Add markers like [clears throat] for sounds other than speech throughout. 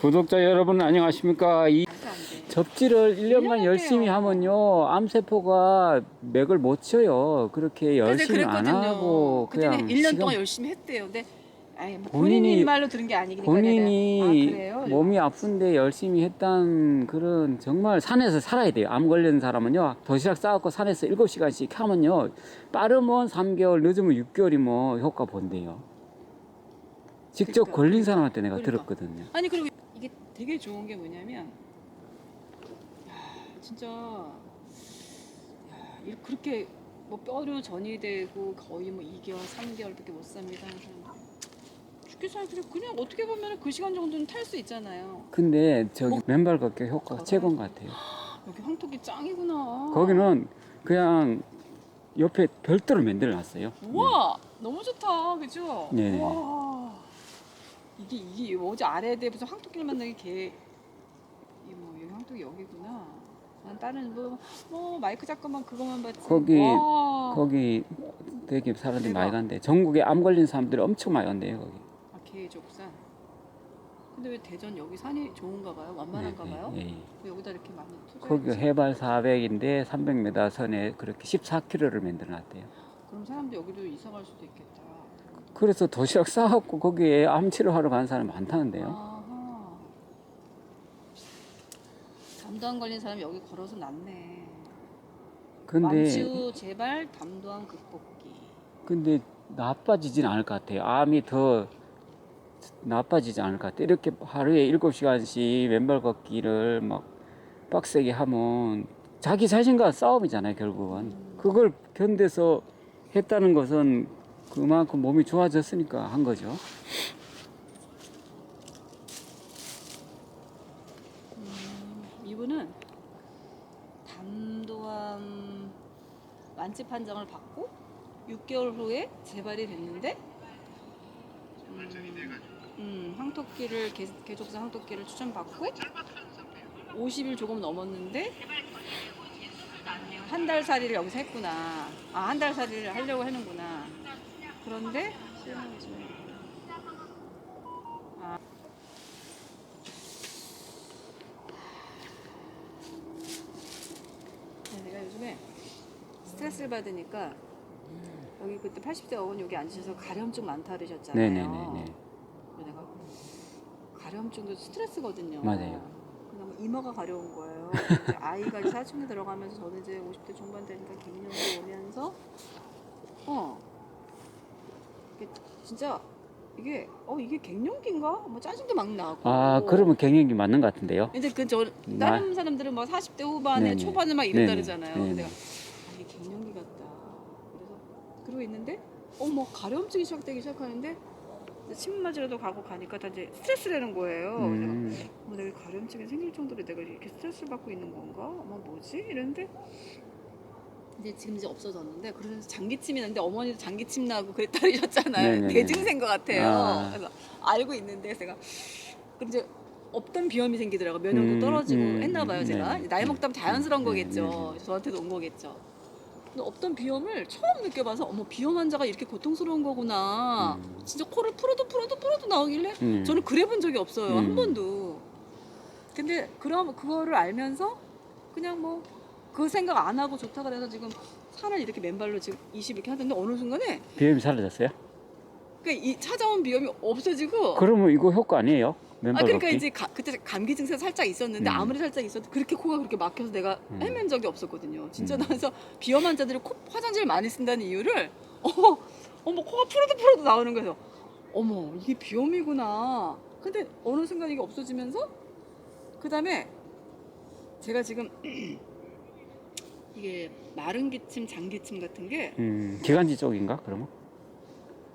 구독자 여러분 안녕하십니까? 이. 접지를 1년간 1년 열심히. 하면요 암세포가 맥을 못 쳐요. 그렇게 그래서 열심히 안. 하고 그냥 그때는 1년 시간- 동안 열심히 했대요. 근데 아니, 뭐 본인이- 본인이 말로 들은 게 아니니까 본인이 아, 그래요? 몸이 아픈데 열심히 했던 그런 정말 산에서 살아야 돼요. 암 걸린 사람은요 도시락 싸갖고 산에서 7시간씩 하면요 빠르면 3개월 늦으면 6개월이면 효과 본대요. 직접 그러니까, 걸린 사람한테 내가 그러니까. 들었거든요. 아니 그리고 되게 좋은 게 뭐냐면 야, 진짜 야, 이- 그렇게 뭐 뼈로 전이 되고 거의 뭐 2개월, 3개월밖에 못 삽니다 하는 사람 죽게 살그 그냥 어떻게 보면 그 시간 정도는 탈 수 있잖아요. 근데 저기 뭐- 맨발 걷기 효과가 최고인 것 같아요. 여기 황토끼 짱이구나. 거기는 그냥 옆에 별도로 만들어 놨어요. 우와 너무 좋다 그죠? 네. 우와 이게 이게 어제 아래에 무슨 황토끼를 만나게 개 이뭐 황토끼 여기구나. 난 다른 뭐, 뭐 마이크 잡고만 그거만 봤지. 거기- 와. 거기 되게 사람들이 대박. 많이 간대. 전국에 암 걸린 사람들이 엄청 많이 간대요. 거기. 아 개족산. 근데 왜 대전 여기 산이 좋은가 봐요? 완만한가 네, 봐요? 네, 예. 왜 여기다 이렇게 많이 투자? 거기 해발 400인데 300m 선에 그렇게 14km를 만들어 놨대요. 그럼 사람들 여기도 이사 갈 수도 있겠다. 그래서 도시락 싸갖고 거기에 암 치료하러 가는 사람이 많다는데요. 아하. 담도암 걸린 사람이 여기 걸어서 낫네. 근데 망치우 제발 담도암 극복기. 근데 나빠지진 않을 것 같아요. 암이 더 나빠지지 않을 것 같아요. 이렇게 하루에 7시간씩 맨발 걷기를 막 빡세게 하면 자기 자신과 싸움이잖아요, 결국은. 그걸 견뎌서 했다는 것은 그만큼 몸이 좋아졌으니까 한 거죠. 이분은 담도암 완치 판정을 받고 6개월 후에 재발이 됐는데 음, 음, 황토끼를 개, 개족사 황토끼를 추천받고 50일 조금 넘었는데 한 달 살이를 여기서 했구나. 아, 한 달 살이를 하려고 하는구나. 그런데 아. 네, 내가 요즘에 스트레스를 받으니까 여기 그때 80대 어머니 여기 앉으셔서 가려움증 많다 그러셨잖아요. 네네네네. 그래서 내가 가려움증도 스트레스거든요. 맞아요. 그다음에 이마가 가려운 거예요. [laughs] 아이가 사춘기 들어가면서 저는 이제 50대 중반 되니까 갱년기 오면서 어 진짜 이게 어 이게 갱년기인가? 뭐 짜증도 막 나고. 아, 그러면 갱년기 맞는 것 같은데요. 이제 그저 나- 다른 사람들은 뭐 40대 후반에 네네. 초반에 막 이런다 네네. 그러잖아요. 네네. 근데 내가 아, 이게 갱년기 같다. 그래서 그러고 있는데 어뭐 가려움증이 시작되기 시작하는데 침 맞으러도 가고 가니까 다 이제 스트레스라는 거예요. 그래서 음, 뭐 내가 가려움증이 생길 정도로 내가 이렇게 스트레스를 받고 있는 건가? 뭐 뭐지? 이랬는데 이제 지금 이제 없어졌는데 그러면서 장기침이 나는데 어머니도 장기침 나고 그랬다 [laughs] 그러셨잖아요. 네네네. 대증세인 것 같아요. 아. 그래서 알고 있는데 제가 그럼 이제 없던 비염이 생기더라고 면역도 음, 떨어지고 음, 했나 봐요 음, 제가 네네. 나이 먹다 보면 자연스러운 네, 거겠죠 네 네. 저한테도 온 거겠죠 근데 없던 비염을 처음 느껴봐서 어머 비염 환자가 이렇게 고통스러운 거구나 음. 진짜 코를 풀어도 풀어도 풀어도 나오길래 음. 저는 그래 본 적이 없어요. 한 음. 번도. 근데 그럼 그거를 알면서 그냥 뭐 그 생각 안 하고 좋다 그래서 지금 산을 이렇게 맨발로 지금 20 이렇게 하던데 어느 순간에 비염이 사라졌어요? 그러니까 이 찾아온 비염이 없어지고 그러면 이거 효과 아니에요? 맨발 아 그러니까 걷기? 이제 가- 그때 감기 증세 살짝 있었는데 음. 아무리 살짝 있어도 그렇게 코가 그렇게 막혀서 내가 음. 헤맨 적이 없었거든요. 진짜 음. 나 그래서 비염 환자들이 코 화장지를 많이 쓴다는 이유를 [laughs] 어 어머 코가 풀어도 풀어도 나오는 거예요. 어머 이게 비염이구나. 근데 어느 순간 이게 없어지면서 그 다음에 제가 지금 [clears throat] 이게 마른 기침, 장기침 같은 게 음, 기관지 쪽인가 그러면?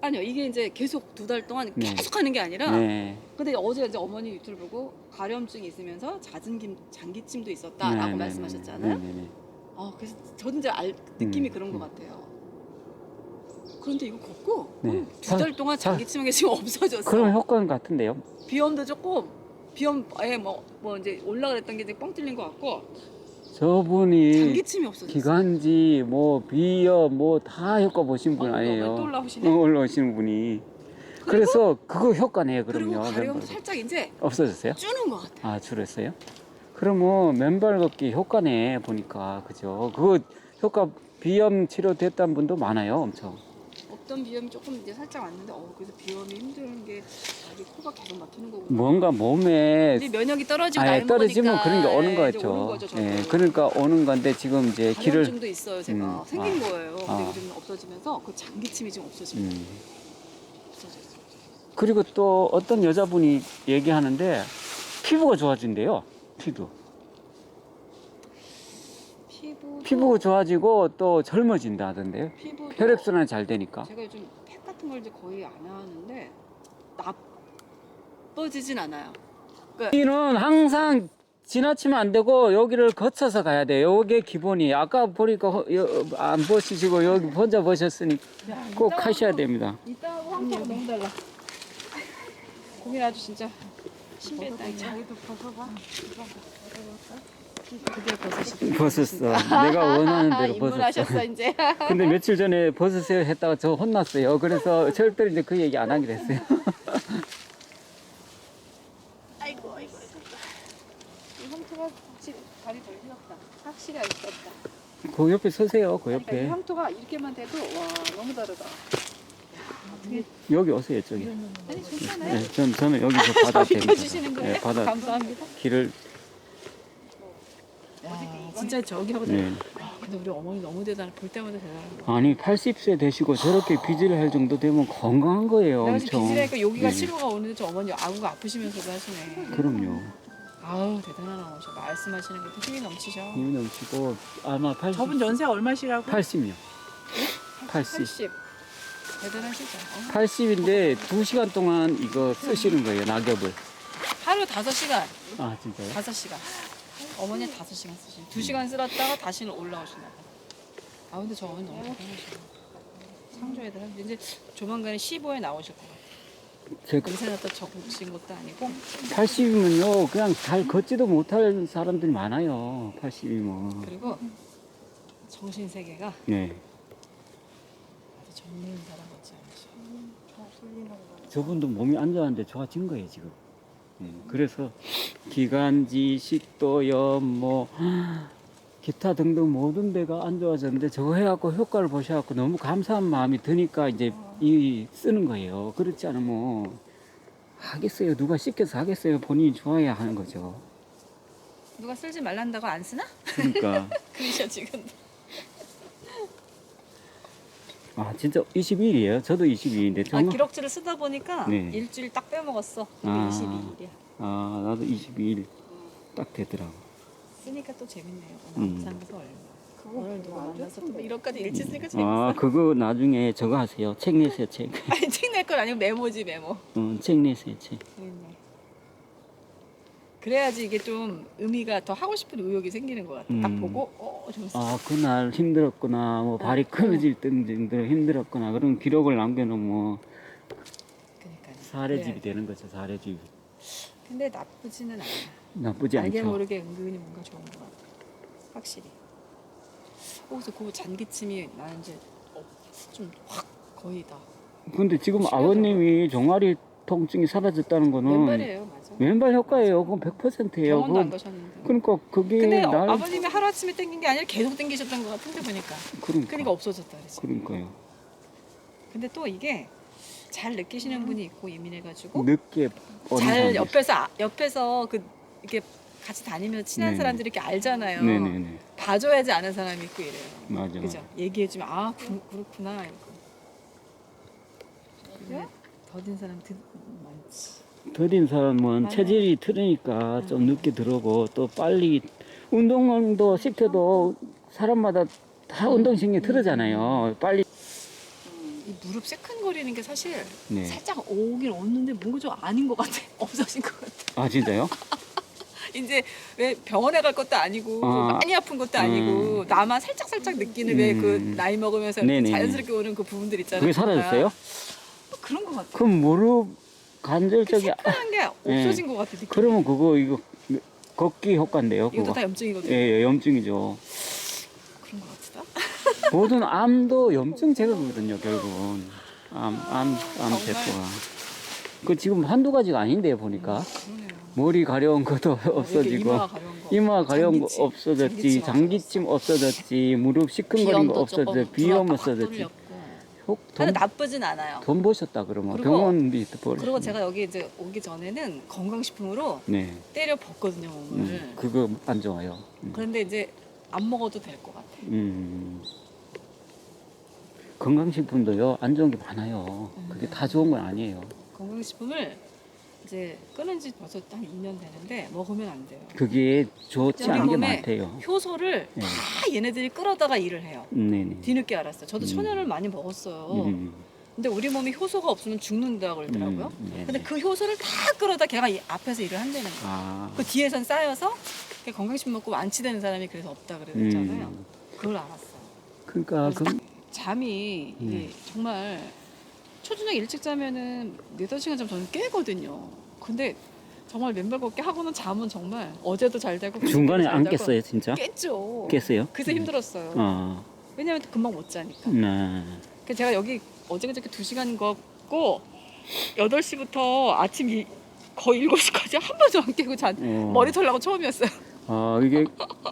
아니요 이게 이제 계속 두 달 동안 네. 계속 하는 게 아니라 네. 근데 어제 이제 어머니 유튜브 보고 가려움증이 있으면서 잦은 김, 장기침도 있었다라고 네, 말씀하셨잖아요. 네, 네, 네. 어, 그래서 저는 이제 알, 느낌이 음, 그런 음. 것 같아요. 그런데 이거 걷고 네. 두 달 동안 자- 장기침한 게 지금 [laughs] 없어졌어. 그럼 효과는 같은데요? 비염도 조금 비염 에 뭐, 뭐 이제 올라그랬던 게 이제 뻥 뚫린 것 같고 저분이 장기침이 없어졌어. 기관지 뭐 비염 뭐 다 효과 보신 분 어, 아니에요? 또 올라오시네. 어, 올라오시는 분이 그래서 그거 효과네요, 그리고 그럼요. 가려움도 맨발 살짝 이제 없어졌어요? 주는 것 같아. 아, 줄었어요? 그러면 맨발 걷기 효과네, 보니까. 그죠? 그거 효과 비염 치료 됐다는 분도 많아요, 엄청. 어떤 비염이 조금 이제 살짝 왔는데 어 그래서 비염이 힘든 게 여기 코가 계속 막히는 거구나. 뭔가 몸에 이제 면역이 떨어지고 아예 나이 떨어지면 먹으니까 그런 게 오는 이제 오는 거죠. 거죠, 저도. 예, 그러니까 오는 건데 지금 이제 길을 가려움증도 있어요, 제가 음, 생긴 아. 거예요. 근데 아. 요즘 없어지면서 그 장기침이 지금 없어집니다. 음. 그리고 또 어떤 여자분이 얘기하는데 피부가 좋아진대요. 피부. 피부 피부가 좋아지고 또 젊어진다던데요. 피부 혈액 순환이 잘 되니까. 제가 요즘 팩 같은 걸 이제 거의 안 하는데 나빠지진 않아요. 여기는 항상 지나치면 안 되고 여기를 거쳐서 가야 돼요. 여기 기본이. 아까 보니까 허- 여- 안 보시고 여기 혼자 보셨으니 꼭 하셔야 됩니다. 이따하고 황토가 너무 달라. 거기 아주 진짜 신비했다. 자기도 벗어봐. 그게 버섯이. 벗었어. 내가 원하는 대로 [laughs] 벗었어. 입문하셨어 이제. [laughs] 근데 며칠 전에 벗으세요 했다가 저 혼났어요. 그래서 절대로 이제 그 얘기 안 하기로 했어요. [laughs] 아이고 아이고 이 황토가 확실히 다리 덜 휘었다. 확실히 알겠다. 그 옆에 서세요. 그 그러니까 이 옆에. 황토가 이렇게만 돼도 와 너무 다르다. 여기 오세요, 저기. 아니 괜찮아요. 네, 전, 저는 여기서 바다 저. 비켜주시는 거예요? 네, 바다 감사합니다. 길을. 진짜 저기 하고 네. 아, 근데 우리 어머니 너무 대단해. 볼 때마다 대단한 거. 아니, 80세 되시고 저렇게 비질을 할 정도 되면 건강한 거예요, 내가 지금 엄청. 비질하니까 여기가 네. 치료가 오는데 저 어머니 아구가 아프시면서도 하시네. 그럼요. 아우 대단한 어머니셔. 말씀하시는 게 힘이 넘치셔. 힘이 넘치고 아마 80, 저분 연세 얼마시라고? 80이요. 80. 80. 대단하시죠. 어. 80인데 2시간 동안 이거 쓰시는 거예요, 낙엽을. 하루 5시간. 아, 진짜요? 5시간. 어머니 5시간 쓰시네. 2시간 쓸었다가 다시는 올라오시나 봐. 아 근데 저 어머니 너무 대단하시네. 상조에 대한 이제 조만간에 15에 나오실 것 같아요. 제가 냄새 나다 적으신 것도 아니고 80이면요, 그냥 잘 걷지도 못할 사람들이 많아요, 80이면. 그리고 정신 세계가 네. 아주 전문 사람 같지 않으셔. 저분도 몸이 안 좋았는데 좋아진 거예요 지금. 음, 그래서 기관지, 식도 염, 뭐 기타 등등 모든 데가 안 좋아졌는데 저거 해갖고 효과를 보셔갖고 너무 감사한 마음이 드니까 이제 이 쓰는 거예요. 그렇지 않으면 하겠어요. 누가 시켜서 하겠어요. 본인이 좋아야 하는 거죠. 누가 쓸지 말란다고 안 쓰나? 그러니까 [laughs] 그러셔 지금. 아 진짜 22일이에요. 저도 22일인데 아 정말 기록지를 쓰다 보니까 네. 일주일 딱 빼먹었어. 이게 아. 22일이야. 아 나도 22일 딱 되더라고. 쓰니까 또 재밌네요. 음. 남산에서 얼마. 오늘 만나서 또 이런까지 일치 쓰니까 재밌어. 아 그거 나중에 저거 하세요. 책 내세요 책. [laughs] 아니 책 낼 건 아니고 메모지 메모. 어, 책 내세요 책. 재밌네. 그래야지 이게 좀 의미가 더 하고 싶은 의욕이 생기는 것 같아. 딱 음. 보고 어 재밌어. 아 그날 힘들었구나 뭐 발이 어. 끊어질 정도로 힘들었구나 그런 기록을 남겨놓으면 그러니까. 사례집이 되는 거죠 사례집 근데 나쁘지는 않아. 나쁘지 알게 않죠 모르게 은근히 뭔가 좋은 것 같아. 확실히. 어, 그래서 그 잔기침이 나는 이제 어, 좀확 거의 다. 근데 지금 쉬어서 아버님이 종아리 통증이 사라졌다는 거는 왼발이에요, 왼발 효과예요 그건 100%예요 병원도 안 그건 가셨는데. 그러니까 그게 근데 어, 날 아버님이 하루 아침에 땡긴 게 아니라 계속 땡기셨던 것 같은데 보니까. 그러니까 그러니까 없어졌다 그랬지. 그러니까요 근데 또 이게 잘 느끼시는 분이 있고 예민해가지고 늦게 잘. 옆에서 아- 옆에서 그 이렇게 같이 다니면 친한 네. 사람들이 이렇게 알잖아요. 네네네 봐줘야지 아는 사람이 있고 이래요. 맞아 그죠? 얘기해주면 아 그, 그렇구나 이러고. 근데 더딘 사람 드, 많지. 더딘 사람은. 체질이 틀으니까 좀 늦게 들어오고 또 빨리 운동도 시켜도 사람마다 다 운동신경 틀어잖아요. 빨리 이 무릎 새큰거리는 게 사실 네. 살짝 오긴 오는데 뭔가 좀 아닌 것 같아. [laughs] 없어진 것 같아. 아 진짜요? [laughs] 이제 왜 병원에 갈 것도 아니고 아. 많이 아픈 것도 아니고 나만 살짝 살짝 느끼는 왜 그 음. 나이 먹으면서 네네네. 자연스럽게 오는 그 부분들 있잖아요. 그게 사라졌어요? 뭐 그런 것 같아. 그럼 무릎 관절적이 아, 새끈한 게 없어진 것 같아. 느낌. 그러면 그거 이거 걷기 효과인데요. 이것도 그거. 다 염증이거든. 예, 예, 염증이죠. 그런 것 같다. [laughs] 모든 암도 염증 제거거든요, 결국은. 암, 암, 암 정말. 세포가. 그 지금 한두 가지가 아닌데 보니까 그러네요. 머리 가려운 것도 [laughs] 이렇게 없어지고 이마 가려운 거. 이마 가려운 거 장기침, 없어졌지, 장기침 없어졌지, 무릎 시큰거린 거 비염도 없어졌지, 조금 비염 빡 없어졌지. 뚫렸고. 혹 근데 돈, 나쁘진 않아요. 돈 버셨다 그러면 그리고- 병원비 버리. 그리고 제가 여기 이제 오기 전에는 건강식품으로 네, 때려 벗거든요 몸을. 음, 그거 안 좋아요. 음. 그런데 이제 안 먹어도 될 것 같아. 음. 건강식품도요 안 좋은 게 많아요. 그게 다 좋은 건 아니에요. 건강식품을 이제 끊은 지 벌써 한 2년 되는데 먹으면 안 돼요. 그게 좋지 않은 게 몸에 많대요. 효소를 네. 다 얘네들이 끌어다가 일을 해요. 네네. 뒤늦게 알았어요. 저도 음. 천연을 많이 먹었어요. 음, 근데 우리 몸이 효소가 없으면 죽는다 그러더라고요. 음, 네네. 근데 그 효소를 다 끌어다 걔가 이 앞에서 일을 한다는 거예요. 아, 그 뒤에선 쌓여서 그 건강식품 먹고 완치되는 사람이 그래서 없다 그랬잖아요. 음. 그걸 알았어요. 그러니까 그, 잠이 네. 정말 초저녁 일찍 자면은 네다섯 시간 잠 저는 깨거든요. 근데 정말 맨발 걷기 하고는 잠은 정말 어제도 잘 자고 중간에 그저께도 안잘 자고 깼어요 진짜? 깼죠. 깼어요? 그래서 힘들었어요. 어, 왜냐면 금방 못 자니까. 네. 그래서 제가 여기 어제 그저께 두 시간 걷고 8시부터 아침 이, 거의 7시까지 한 번도 안 깨고 잔 어. 머리 털라고 처음이었어요. 아 이게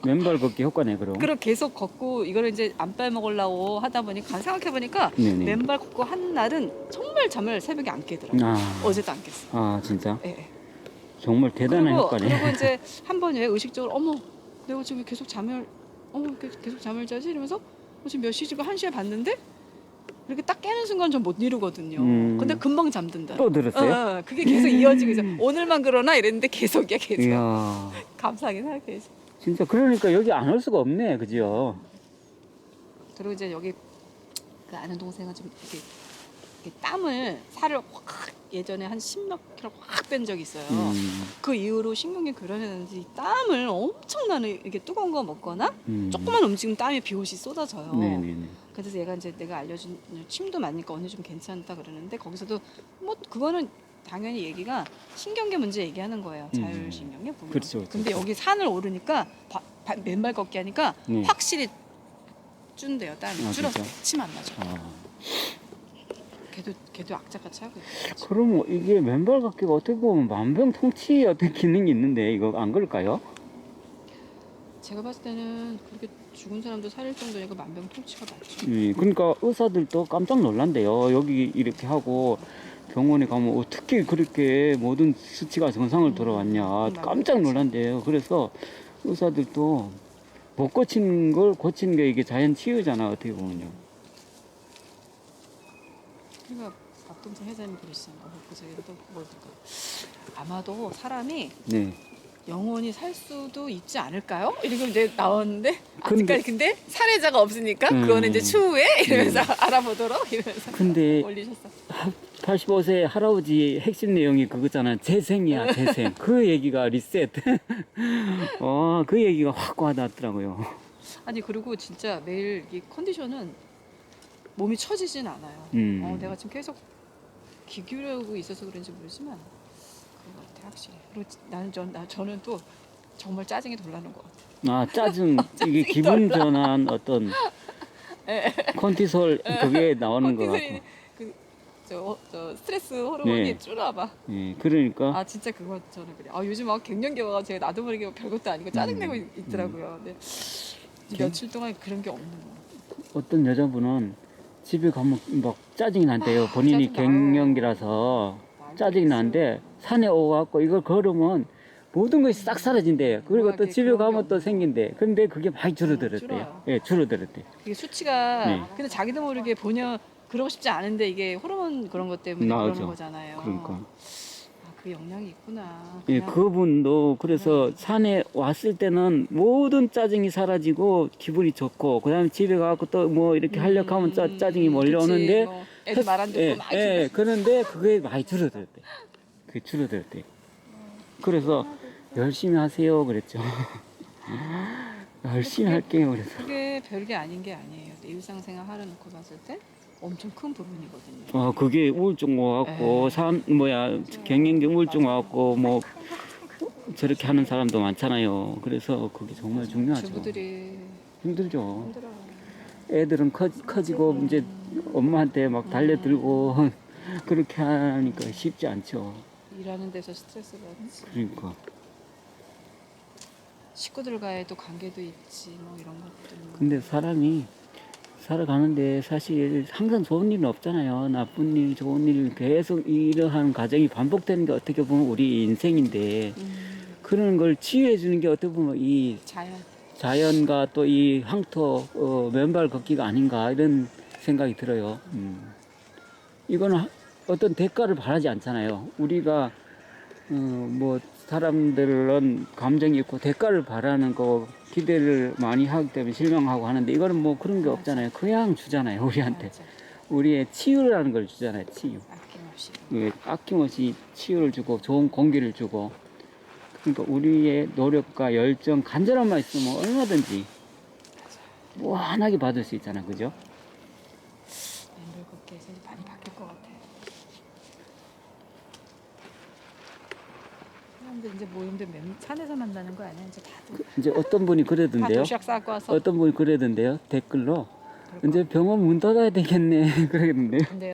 맨발 걷기 효과네 그럼. 그럼 계속 걷고 이거를 이제 안 빼먹으려고 하다 보니까 생각해 보니까 네네. 맨발 걷고 한 날은 정말 잠을 새벽에 안 깨더라고요. 아, 어제도 안 깼어. 아 진짜 예, 예. 정말 대단한 그리고, 효과네. 그리고 이제 [laughs] 한 번 왜 의식적으로 어머 내가 지금 계속 잠을 어머 계속 계속 잠을 자지 이러면서 어, 지금 몇 시지고 한 시에 봤는데 이렇게 딱 깨는 순간 전 못 이루거든요. 음. 근데 금방 잠든다. 또 들었어요? 어, 그게 계속 이어지고 있어. 오늘만 그러나 이랬는데 계속이야 계속. 이야, [laughs] 감사하게 생각해. 진짜 그러니까 여기 안 올 수가 없네, 그죠? 그리고 이제 여기 그 아는 동생은 좀 이렇게, 이렇게 땀을 살을 확 예전에 한 10몇 킬로 확 뺀 적이 있어요. 음, 그 이후로 신경이 그러는지 땀을 엄청나는 이렇게 뜨거운 거 먹거나 음. 조금만 움직이면 땀이 비옷이 쏟아져요. 네네네. 그래서 얘가 이제 내가 알려준 침도 많으니까 언니 좀 괜찮다 그러는데 거기서도 뭐 그거는 당연히 얘기가 신경계 문제 얘기하는 거예요. 음. 자율신경계 보면. 그렇죠, 그렇죠. 근데 여기 산을 오르니까 바- 바- 맨발 걷기 하니까 네. 확실히 준대요 땀이 아, 줄어서 진짜? 침 안 나죠. 아, 걔도 걔도 악착같이 하고 있죠. 그럼 이게 맨발 걷기가 어떻게 보면 만병통치 어떤 기능이 있는데 이거 안 그럴까요? 제가 봤을 때는 그렇게 죽은 사람도 살릴 정도니까 만병통치가 맞죠. 예, 그러니까 의사들도 깜짝 놀란대요. 여기 이렇게 하고 병원에 가면 어떻게 그렇게 모든 수치가 정상을 돌아왔냐. 음, 깜짝 놀란대요. 그래서 의사들도 못 고친 걸 고치는 게 이게 자연 치유잖아. 어떻게 보면요. 그러니까 박동진 회장님 그러시잖아요. 어, 그래서 얘도 뭘 볼까? 아마도 사람이 네. 영원히 살 수도 있지 않을까요? 이렇게 이제 나왔는데 근데- 아직까지 근데 사례자가 없으니까 음. 그거는 이제 추후에 이러면서 [laughs] 알아보도록 이러면서 근데 올리셨어. 85세 할아버지 핵심 내용이 그거잖아. 재생이야, 재생. 그 얘기가 리셋. [laughs] 어, 그 얘기가 확 와닿더라고요. 아니 그리고 진짜 매일 이 컨디션은 몸이 처지진 않아요. 음. 어, 내가 지금 계속 귀 기울이고 있어서 그런지 모르지만 그거 같아 확실히. 그리고 나는 전 나, 저는 또 정말 짜증이 돌라는 것 같아. 아, 짜증. [laughs] 이게 기분 전환 어떤 [laughs] 예. 콘티솔 그게 나오는 것 같고. 그저 저 스트레스 호르몬이 네. 줄어봐. 예, 그러니까 아 진짜 그거 저는 그래. 아 요즘 막 갱년기가 제가 나도 모르게 별것도 아니고 짜증내고 음. 있- 있더라고요. 근데 갱- 며칠 동안 그런 게 없는 거. 어떤 여자분은 집에 가면 막 짜증이 난대요. 본인이 아, 짜증나요. 갱년기라서 짜증이 나는데 산에 오갖고 이걸 걸으면 모든 것이 싹 사라진대요. 그리고 또 묘하게 집에 가면 게또 생긴대. 근데 그게 많이 줄어들었대요. 줄어요. 예, 줄어들었대. 이게 수치가 네. 근데 자기도 모르게 본연 그러고 싶지 않은데 이게 호르몬 그런 것 때문에. 그러는 거잖아요. 그러니까. 아, 그 영향이 있구나. 예, 그냥 그분도 그래서 산에 왔을 때는 모든 짜증이 사라지고 기분이 좋고 그다음에 집에 가고 또 뭐 이렇게 하려고 하면 짜, 음, 짜증이 몰려오는데 그치, 뭐 애들 말 안 듣고 예, 막 예, 그런데 그게 많이 줄어들었대. 그게 줄어들었대. 그래서 열심히 하세요 그랬죠. [laughs] 열심히 할게요 그래서. 그게 별게 아닌 게 아니에요. 일상생활 하려 놓고 봤을 때 엄청 큰 부분이거든요. 아 그게 우울증 와갖고 에. 산 뭐야 갱년기 우울증 와갖고 뭐 저렇게 하는 사람도 많잖아요. 그래서 그게 정말 중요하죠. 주부들이 힘들죠. 힘들어요. 애들은 커, 커지고 이제 엄마한테 막 달려들고 [laughs] 그렇게 하니까 쉽지 않죠. 일하는 데서 스트레스 받지. 그러니까. 식구들과의 또 관계도 있지 뭐 이런 것들. 근데 사람이 살아가는데 사실 항상 좋은 일은 없잖아요. 나쁜 일, 좋은 일 계속 이러한 과정이 반복되는 게 어떻게 보면 우리 인생인데 음, 그런 걸 치유해 주는 게 어떻게 보면 이 자연. 자연과 또 이 황토 어, 맨발 걷기가 아닌가 이런 생각이 들어요. 음. 이거는 하- 어떤 대가를 바라지 않잖아요. 우리가 어, 뭐 사람들은 감정이 있고 대가를 바라는 거 기대를 많이 하기 때문에 실망하고 하는데 이거는 뭐 그런 게 없잖아요. 그냥 주잖아요. 우리한테. 우리의 치유라는 걸 주잖아요. 치유. 아낌없이. 예, 아낌없이 치유를 주고 좋은 공기를 주고 그러니까 우리의 노력과 열정 간절함만 있으면 얼마든지 무한하게 받을 수 있잖아 그죠? 맨발 걷기에서 이제 많이 바뀔 것 같아. 사람들 이제 모임들 맨 산에서 만나는 거 아니야? 이제 다들 이제 어떤 분이 다 그러던데요? 도시락 싸고 와서. 어떤 분이 그러던데요? 댓글로? 이제 병원 문 닫아야 되겠네. [laughs] 그러던데요? 근데